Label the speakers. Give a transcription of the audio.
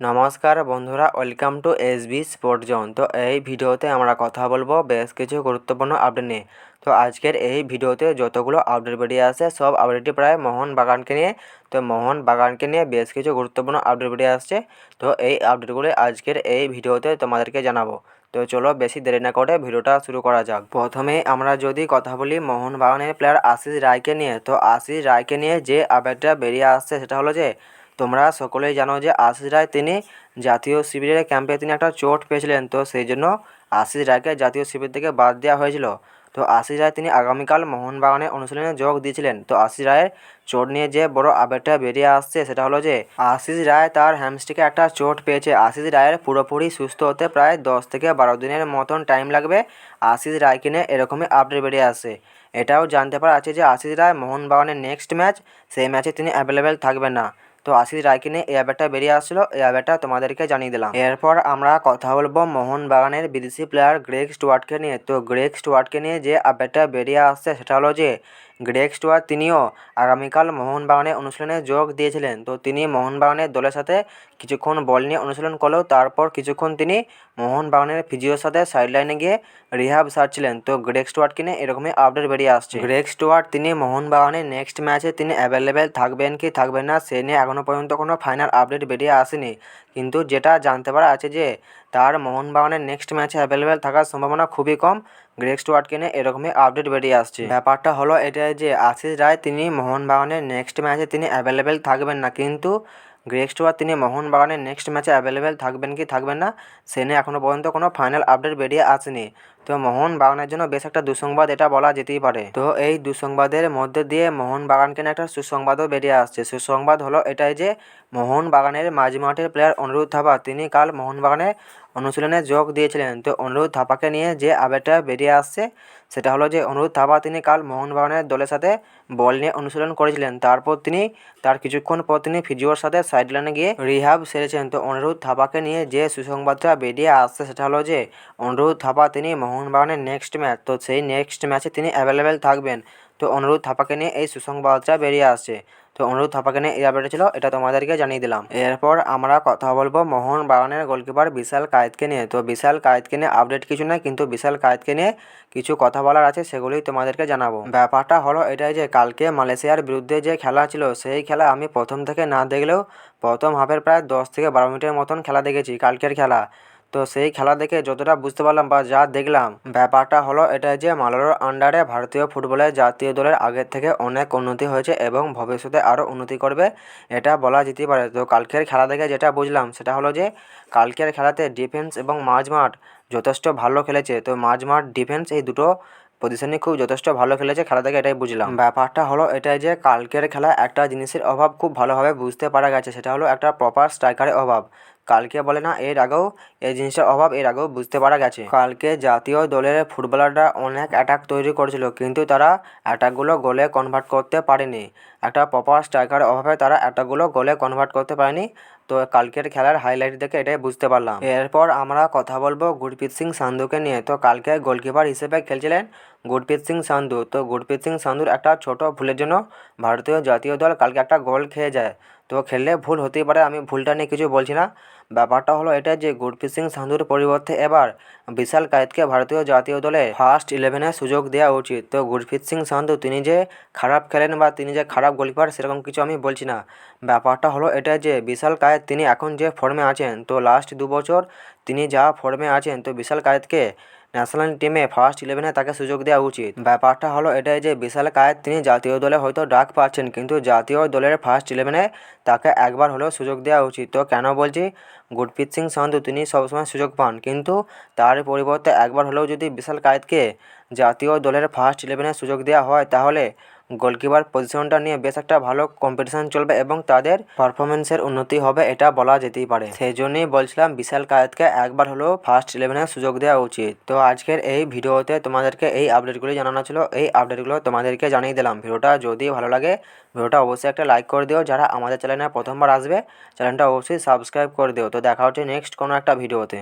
Speaker 1: নমস্কার বন্ধুরা welcome to S B sport zone তো এই ভিডিওতে আমরা কথা বলব বেশ কিছু গুরুত্বপূর্ণ আপডেট নিয়ে। তো আজকের এই ভিডিওতে যতগুলো আপডেট বেরিয়ে আসে, সব আপডেটই প্রায় মোহন বাগানকে নিয়ে। তো মোহন বাগানকে নিয়ে বেশ কিছু গুরুত্বপূর্ণ আপডেট বেরিয়ে আসছে। তো এই আপডেটগুলো আজকের এই ভিডিওতে তোমাদেরকে জানাব। তো চলো বেশি দেরি না করে ভিডিওটা শুরু করা যাক। প্রথমে আমরা যদি কথা বলি মোহন বাগানের প্লেয়ার আশিস রায়কে নিয়ে। তো আশিস রায়কে নিয়ে যে আপডেটটা বেরিয়ে আসছে, সেটা হলো যে তোমরা সকলেই জানো যে আশিস রায় তিনি জাতীয় শিবিরের ক্যাম্পে তিনি একটা চোট পেয়েছিলেন। তো সেই জন্য আশিস রায়কে জাতীয় শিবির থেকে বাদ দেওয়া হয়েছিল। তো আশিস রায় তিনি আগামীকাল মোহনবাগানে অনুশীলনে যোগ দিয়েছিলেন। তো আশিস রায়ের চোট নিয়ে যে বড় আপডেটটা বেরিয়ে আসছে সেটা হলো যে আশিস রায় তার হ্যামস্টিকে একটা চোট পেয়েছে। আশিস রায়ের পুরোপুরি সুস্থ হতে প্রায় দশ থেকে বারো দিনের মতন টাইম লাগবে। আশিস রায়কে নিয়ে এরকমই আপডেট বেরিয়ে আসছে। এটাও জানতে পারা আছে যে আশিস রায় মোহনবাগানের নেক্সট ম্যাচ, সেই ম্যাচে তিনি অ্যাভেলেবেল থাকবেন না। তো আশিস রায়কে নিয়ে এই বেরিয়ে আসছিল এই তোমাদেরকে জানিয়ে দিলাম। এরপর আমরা কথা বলব মোহনবাগানের বিদেশি প্লেয়ার গ্রেগ স্টুয়ার্টকে নিয়ে। তো গ্রেগ স্টুয়ার্টকে নিয়ে যে আপডেটটা বেরিয়ে আসছে সেটা হলো যে গ্রেগ স্টুয়ার্ট তিনিও আগামীকাল মোহনবাগানে অনুশীলনে যোগ দিয়েছিলেন। তো তিনি মোহনবাগানের দলের সাথে কিছুক্ষণ বল নিয়ে অনুশীলন করলেও তারপর কিছুক্ষণ তিনি মোহনবাগানের ফিজিওর সাথে সাইডলাইনে গিয়ে রিহাব সারছিলেন। তো গ্রেগ স্টুয়ার্টকে নিয়ে এরকমই আপডেট বেরিয়ে আসছে। গ্রেগ স্টুয়ার্ট তিনি মোহনবাগানের নেক্সট ম্যাচে তিনি অ্যাভেলেবেল থাকবেন কি থাকবেন না, সে নিয়ে এখনও পর্যন্ত কোনো ফাইনাল আপডেট বেরিয়ে আসেনি। কিন্তু যেটা জানতে পারা আছে যে তার মোহনবাগানের নেক্সট ম্যাচে অ্যাভেলেবেল থাকার সম্ভাবনা খুবই কম। গ্রেগ স্টুয়ার্টকে নিয়ে এরকমই আপডেট বেরিয়ে আসছে। ব্যাপারটা হলো এটাই যে, আশিস রায় তিনি মোহনবাগানের নেক্সট ম্যাচে তিনি অ্যাভেলেবেল থাকবেন না। কিন্তু গ্রেগ স্টুয়ার্ট তিনি মোহনবাগানের নেক্সট ম্যাচে অ্যাভেলেবেল থাকবেন কি থাকবেন না, সে নিয়ে এখনও পর্যন্ত কোনো ফাইনাল আপডেট বেরিয়ে আসেনি। তো মোহনবাগানের জন্য বেশ একটা দুঃসংবাদ এটা বলা যেতেই পারে। তো এই দুঃসংবাদের মধ্যে দিয়ে মোহনবাগানকে নিয়ে একটা সুসংবাদও বেরিয়ে আসছে। সুসংবাদ হলো এটাই যে, মোহনবাগানের মাঝমাঠের প্লেয়ার অনুরোধ থাপা তিনি কাল মোহনবাগানে অনুশীলনে যোগ দিয়েছিলেন। তো অনুরোধ থাপাকে নিয়ে যে আপডেটটা বেরিয়ে আসছে, সেটা হলো যে অনুরোধ থাপা তিনি কাল মোহনবাগানের দলের সাথে বল নিয়ে অনুশীলন করেছিলেন। তারপর তিনি তার কিছুক্ষণ পর তিনি ফিজিওর সাথে সাইডলাইনে গিয়ে রিহাব সেরেছেন। তো অনুরোধ থাপাকে নিয়ে যে সুসংবাদটা বেরিয়ে আসছে, সেটা হলো যে, অনুরোধ থাপা তিনি মোহনবাগানের নেক্সট ম্যাচ তো সেই নেক্সট ম্যাচে তিনি অ্যাভেলেবেল থাকবেন। তো অনুরোধ থাপাকে নিয়ে এই সুসংবাদটা বেরিয়ে আসছে। তো অনুরোধ থাপাকে নিয়ে এই আপডেট ছিল এটা তোমাদেরকে জানিয়ে দিলাম। এরপর আমরা কথা বলব মোহন বাগানের গোলকিপার বিশাল কায়েতকে নিয়ে। তো বিশাল কায়েতকে নিয়ে আপডেট কিছু নয় কিন্তু বিশাল কায়েতকে নিয়ে কিছু কথা বলার আছে সেগুলোই তোমাদেরকে জানাব। ব্যাপারটা হলো এটাই যে, কালকে মালয়েশিয়ার বিরুদ্ধে যে খেলা ছিল, সেই খেলা আমি প্রথম থেকে না দেখলেও প্রথম হাফের প্রায় দশ থেকে বারো মিনিটের মতন খেলা দেখেছি, কালকের খেলা। তো সেই খেলা দেখে যতটা বুঝতে পারলাম বা যা দেখলাম, ব্যাপারটা হলো এটা যে মালারোর আন্ডারে ভারতীয় ফুটবলের জাতীয় দলের আগের থেকে অনেক উন্নতি হয়েছে এবং ভবিষ্যতে আরও উন্নতি করবে, এটা বলা যেতেই পারে। তো কালকের খেলা দেখে যেটা বুঝলাম, সেটা হলো যে কালকের খেলাতে ডিফেন্স এবং মাঝমাঠ যথেষ্ট ভালো খেলেছে। তো মাঝমাঠ ডিফেন্স এই দুটো পজিশনে খুব যথেষ্ট ভালো খেলেছে, খেলা থেকে এটাই বুঝলাম। ব্যাপারটা হলো এটাই যে কালকের খেলা একটা জিনিসের অভাব খুব ভালোভাবে বুঝতে পারা গেছে, সেটা হলো একটা প্রপার স্ট্রাইকারের অভাব। কালকে বলে না, এর আগেও এই জিনিসটার অভাব, এর আগেও বুঝতে পারা গেছে। কালকে জাতীয় দলের ফুটবলাররা অনেক অ্যাটাক তৈরি করেছিল, কিন্তু তারা অ্যাটাকগুলো গোলে কনভার্ট করতে পারেনি। একটা প্রপার স্ট্রাইকারের অভাবে তারা অ্যাটাকগুলো গোলে কনভার্ট করতে পারেনি। তো কালকের খেলার হাইলাইট দেখে এটাই বুঝতে পারলাম। এরপর আমরা কথা বলব গুরপ্রীত সিং সান্ধুকে নিয়ে। তো কালকে গোলকিপার হিসেবে খেলছিলেন গুরপ্রীত সিং সান্ধু। তো গুরপ্রীত সিং সান্ধুর একটা ছোট ভুলের জন্য ভারতীয় জাতীয় দল কালকে একটা গোল খেয়ে যায়। তো খেললে ভুল হতেই পারে, আমি ভুলটা নিয়ে কিছু বলছি না। ব্যাপারটা হলো এটা যে গুরপ্রীত সিং সান্ধুর পরিবর্তে এবার বিশাল কায়েতকে ভারতীয় জাতীয় দলে ফার্স্ট ইলেভেনে সুযোগ দেওয়া উচিত। তো গুরপ্রীত সিং সান্ধু, তিনি যে খারাপ খেলেন বা তিনি যে খারাপ গোলকিপার, সেরকম কিছু আমি বলছি না। ব্যাপারটা হলো এটা যে বিশাল কায়েত তিনি এখন যে ফর্মে আছেন, তো লাস্ট দু বছর তিনি যা ফর্মে আছেন, তো বিশাল কায়েতকে ন্যাশনাল টিমে ফার্স্ট ইলেভেনে তাকে সুযোগ দেওয়া উচিত। ব্যাপারটা হলো এটাই যে বিশাল কায়েত তিনি জাতীয় দলে হয়তো ডাক পাচ্ছেন, কিন্তু জাতীয় দলের ফার্স্ট ইলেভেনে তাকে একবার হলেও সুযোগ দেওয়া উচিত। তো কেন বলছি? গুরপ্রীত সিং সান্ধু তিনি সবসময় সুযোগ পান, কিন্তু তার পরিবর্তে একবার হলেও যদি বিশাল কায়েতকে জাতীয় দলের ফার্স্ট ইলেভেনে সুযোগ দেওয়া হয়, তাহলে গোলকিপার পজিশনটা নিয়ে বেশ একটা ভালো কম্পিটিশান চলবে এবং তাদের পারফরমেন্সের উন্নতি হবে এটা বলা যেতেই পারে। সেই জন্যই বলছিলাম বিশাল কায়েতকে একবার হলেও ফার্স্ট ইলেভেনে সুযোগ দেওয়া উচিত। তো আজকের এই ভিডিওতে তোমাদেরকে এই আপডেটগুলি জানানো ছিল। এই আপডেটগুলো তোমাদেরকে জানিয়ে দিলাম। ভিডিওটা যদি ভালো লাগে, ভিডিওটা অবশ্যই একটা লাইক করে দিও। যারা আমাদের চ্যানেলে প্রথমবার আসবে চ্যানেলটা অবশ্যই সাবস্ক্রাইব করে দিও। তো দেখা হচ্ছে নেক্সট কোনো একটা ভিডিওতে।